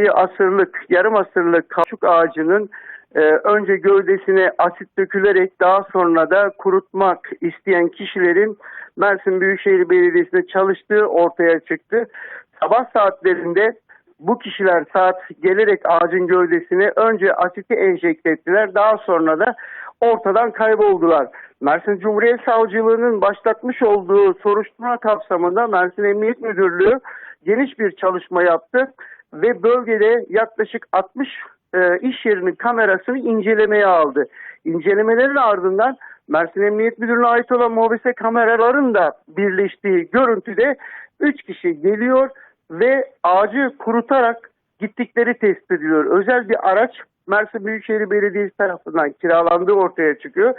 Bir asırlık, yarım asırlık kauçuk ağacının e, önce gövdesine asit dökülerek daha sonra da kurutmak isteyen kişilerin Mersin Büyükşehir Belediyesi'nde çalıştığı ortaya çıktı. Sabah saatlerinde bu kişiler saat gelerek ağacın gövdesine önce asiti enjekte ettiler. Daha sonra da ortadan kayboldular. Mersin Cumhuriyet Savcılığı'nın başlatmış olduğu soruşturma kapsamında Mersin Emniyet Müdürlüğü geniş bir çalışma yaptı ve bölgede yaklaşık 60 e, iş yerinin kamerasını incelemeye aldı. İncelemelerin ardından Mersin Emniyet Müdürlüğü'ne ait olan mobese kameraların da birleştiği görüntüde 3 kişi geliyor ve ağacı kurutarak gittikleri tespit ediliyor. Özel bir araç Mersin Büyükşehir Belediyesi tarafından kiralandığı ortaya çıkıyor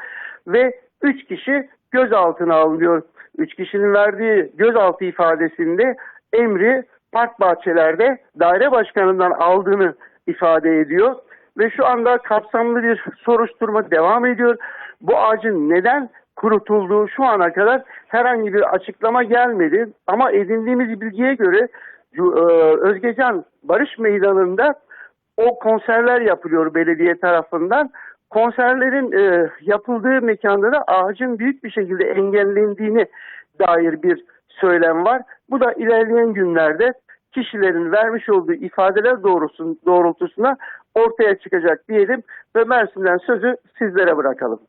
ve 3 kişi gözaltına alınıyor. 3 kişinin verdiği gözaltı ifadesinde emri park bahçelerde daire başkanından aldığını ifade ediyor ve şu anda kapsamlı bir soruşturma devam ediyor. Bu ağacın neden kurutulduğu şu ana kadar herhangi bir açıklama gelmedi ama edindiğimiz bilgiye göre e, Özgecan Barış Meydanı'nda o konserler yapılıyor belediye tarafından. Konserlerin e, yapıldığı mekanda da ağacın büyük bir şekilde engellendiğini dair bir söylem var. Bu da ilerleyen günlerde kişilerin vermiş olduğu ifadeler doğrusun, doğrultusuna ortaya çıkacak diyelim ve Mersin'den sözü sizlere bırakalım.